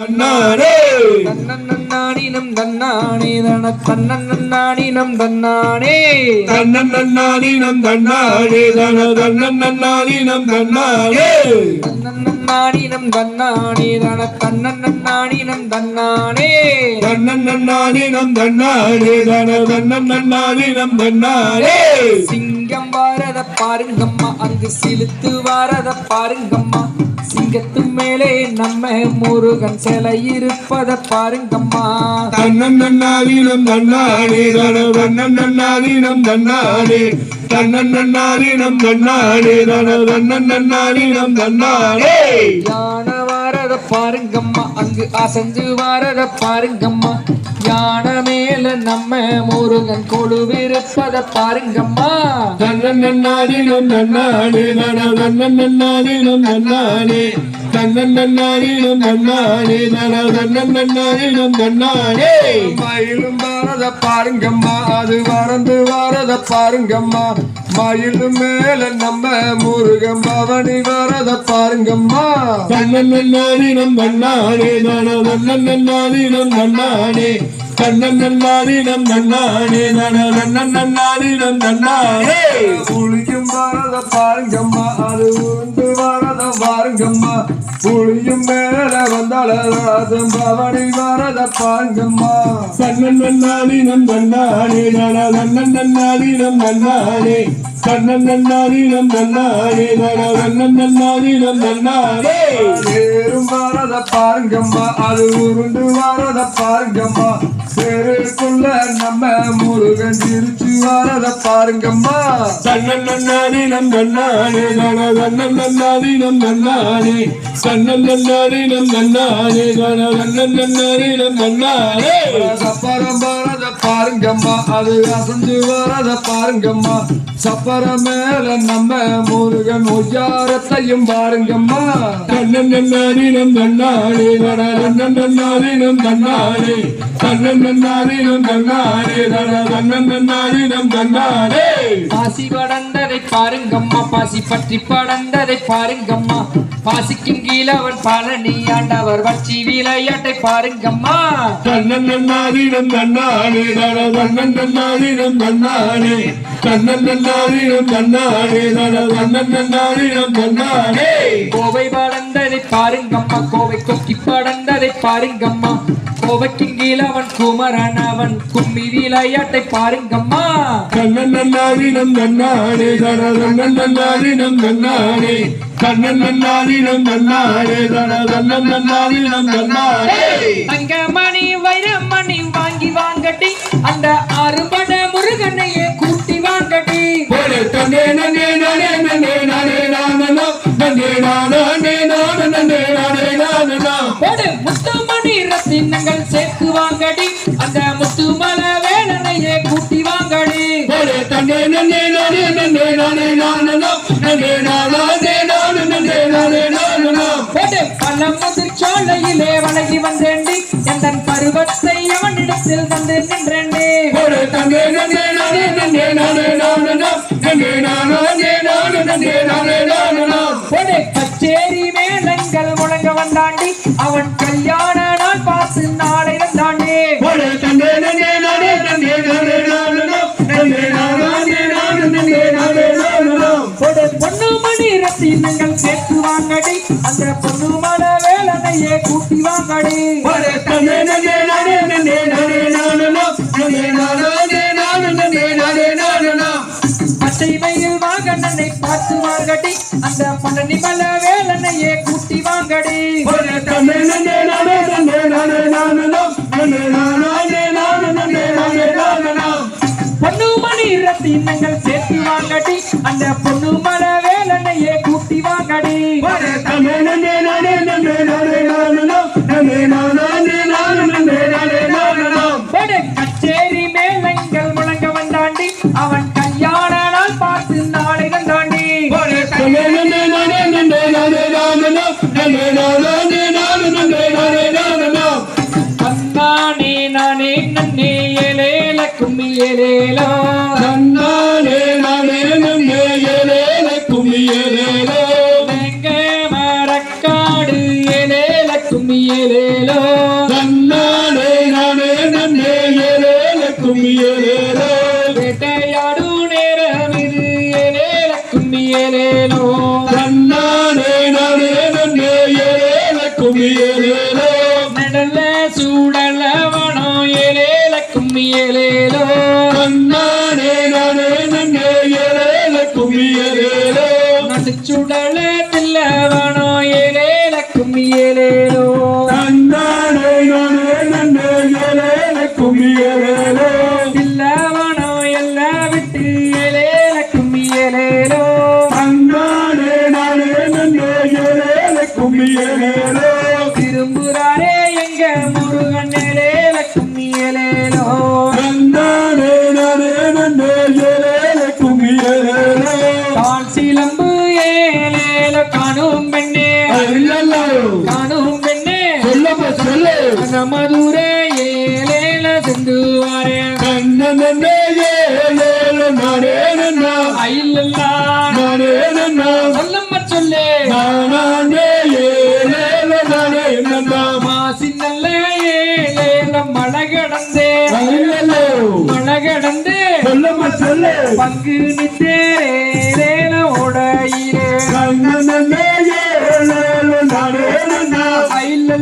தன்னாரே தன்னன்னானினம் தன்னானே தன தன்னன்னானினம் தன்னானே. தன்னன்னானினம் தன்னாரே தன தன்னன்னானினம் தன்னாரே தன்னன்னானினம் தன்னானே தன தன்னன்னானினம் தன்னானே. தன்னன்னானினம் தன்னாரே தன தன்னன்னானினம் தன்னாரே சிங்கம் வாரத பாருங்கம்மா அங்கு சிலுத்து வாரத பாருங்கம்மா. சிங்கத்து மேலே நம்ம முருகன் சிலை இருப்பத பாருங்கம்மா. தன்னன்னானினம் தன்னாரே தன தன்னன்னானினம் தன்னாரே தன்னன்னானினம் தன்னாரே தன தன்னன்னானினம் தன்னாரே யானை வாரத பாருங்கம்மா அங்கு அசைஞ்சு வாரத பாருங்கம்மா. யானை மேல நம்ம முருகன் கொழுவிருப்பத பாருங்கம்மா. தன்னன்னானினம் தன்னாரே தன தன்னன்னானினம் தன்னாரே தன்னன்னானினம் தன்னாரே தன தன்னன்னானினம் தன்னாரே மயிலும் வாரத பாருங்கம்மா அது வரந்து வாரத பாருங்கம்மா. மயிலும் மேல நம்ம முருகன் பவனி வரத பாருங்கம்மா. தன்னன்னானினம் தன்னாரே தன தன்னன்னானினம் தன்னாரே தன்னன்னானினம் தன்னாரே தன தன்னன்னானினம் தன்னாரே புளியும் வரத பாருங்கம்மா அது வரத பாருங்கம்மா. புளியும் மேல வந்தாலும் பவனி வரத பாருங்கம்மா. தன்னன்னானினம் தன்னாரே தன தன்னன்னானினம் தன்னாரே தன்னன்னானினம் தன்னாரே தன தன்னன்னானினம் தன்னாரே ஏறும் வரத பாருங்கம்மா. அது உருண்டு வரத பாருங்கம்மா. பேருக்குள்ள நம்ம முருகன் திருச்சி வரத பாருங்கம்மா. தன்னன்னானினம் தன்னாரே தன தன்னன்னானினம் தன்னாரே தன்னன்னானினம் தன்னாரே தன தன்னன்னானினம் தன்னாரே சப்பரம் வரத பாருங்கம்மா அது அசைஞ்சு வரத பாருங்கம்மா. சப்பரம் மேல நம்ம முருகன் ஒய்யாரத்தையும் பாருங்கம்மா. தன்னன்னானினம் தன்னாரே தன தன்னன்னானினம் தன்னாரே தன்னன்னானினம் தன்னாரே தன தன்னன்னானினம் தன்னாரே பாசி படந்ததை பாருங்கம்மா பாசி பற்றி படந்ததை பாருங்கம்மா. பாசிக்கும் கீழ அவன் பழனி ஆண்டவர் வச்சி விளையாட்டை பாருங்கம்மா. தன்னன்னானினம் தன்னாரே தன தன்னன்னானினம் தன்னாரே தன்னன்னானினம் தன்னாரே தன தன்னன்னானினம் தன்னாரே கோவை படந்ததை பாருங்கம்மா. கோவை கொக்கி படந்ததை பாருங்கம்மா கோவைக்கும் கீழ அவன் குமரன் அவன் கும்மி விளையாட்டை பாருங்கம்மா கண்ணன்னாரினம் நன்னாரே தன தன்னன்னாரினம் நன்னாரே கண்ணன்னாரினம் நன்னாரே தன தன்னன்னாரினம் நன்னாரே தங்கமணி வைரமணி வாங்கி வாங்கடி அந்த அறுபட முருகனையே கூட்டி வாங்கடி போலே தன்னே நன்னே நானே நன்னே நானே நானனோ நன்னே நானே நானே முத்துமணி ரத்தினங்கள் சேர்த்து வாங்கடி. அந்த முத்துமல வேலனையே கூட்டி வாங்கடி. தன்னே நன்னே நானே நன்னே நானே நானனோ நன்னே நானே நானே நன்னே நானே நானனோ போடு பல முதிர் சோலையிலே வழங்கி வந்தேண்டி எந்தன் பருவத்தை அவனிடத்தில் தந்து நின்றேண்டி போலே தன்னே நன்னே நானே நன்னே நானே நானனோ நன்னே நானே நானே நன்னே நானே நானனோ போடு கச்சேரி மேளங்கள் முழங்க வந்தாண்டி. அவன் கல்யாண நானனோ பச்சை மயில் வாகனனை பார்த்து வாங்கடி அந்த பொண்ணி மல வேலனையே கூட்டி வாங்கடி. பொண்ணு மணி ரத்தினங்கள் சேர்த்து வாங்கடி. அந்த பொண்ணு மல வேலனையே கூட்டி வாங்கடி. போலே தன்னானே நானே நன்னே ஏலேல கும்மி ஏலேலோ வேட்டையாடும் நேரம் இது ஏலேல கும்மி ஏலேலோ தன்னானே நானே நன்னே ஏலேல கும்மி ஏலேலோ நடல சூடல வனம் ஏலேல கும்மி ஏலேலோ தன்னானே நானே நன்னே காணும் பெண்ணே. சொல்லப்ப சொல்லு. மதுரை ஏலேல செந்துவாரே கண்ணனே ஏலேல நானே நன்னா. ஐலல்லா நானே நன்னா. சொல்லம்ம சொல்லு. நானே ஏலேல நானே நன்னா. மாசி நல்ல ஏலேல மழை கடந்தே இல்லல்லோ மழை கடந்து சொல்லப்ப சொல்லு. பங்கு நித்தேரேல ஓடையிலே கண்ணனே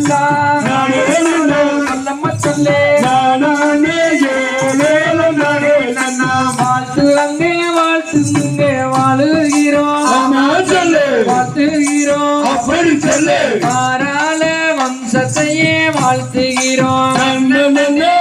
நன்னா சொல்லம்ம சொல்லு நானே நானே நன்னா வாழ்த்து அங்கே வாழ்த்து இங்கே வாழுகிறோம். சொல்லு. வாழ்த்துகிறோம். அப்படி சொல்லு. தாராள வம்சத்தையே வாழ்த்துகிறோம். கண்ணனே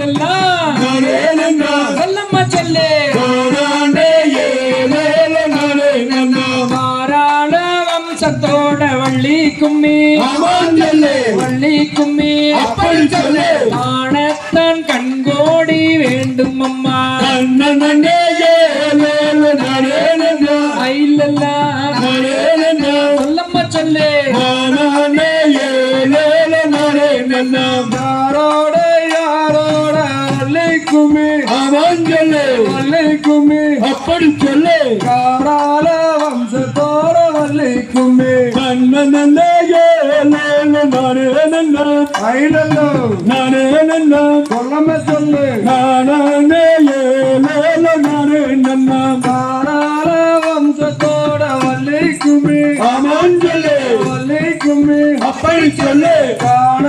நன்னா சொல்லம்ம சொல்லு. தாராள வம்சத்தோட வள்ளி கும்மி வள்ளி கும்மி சொல்லு. வள்ளிக்குமி அப்படி சொல்லு. காரால வள்ளிக்குமி கண்ணனே ஏலேல நானே நன்னா சொல்லாம சொல்லு. நானே ஏலேல நானே நன்னா காரால வம்சத்தோட வள்ளிக்குமி ஆமாம் சொல்லு. வள்ளிக்குமி அப்படி சொல்லு. காணத்தான்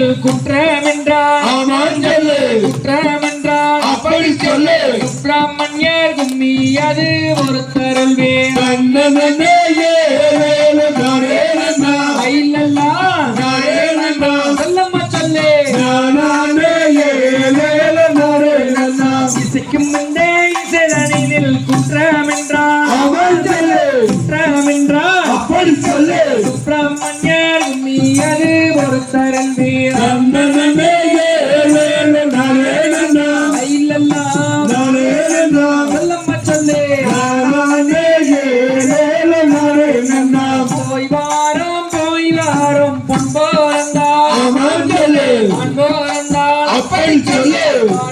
கும்மீரனில் குற்றம் என்றால் ஆமாம் சொல்லு. குற்றம் என்றால் அப்படி சொல்லு. சுப்பிரமணியர் கும்மி அது ஒரு நன்னா சொல்லம்ம சொல்லு. இசைக்கும் இந்த இசைதனில் குற்றம் என்றால் to you.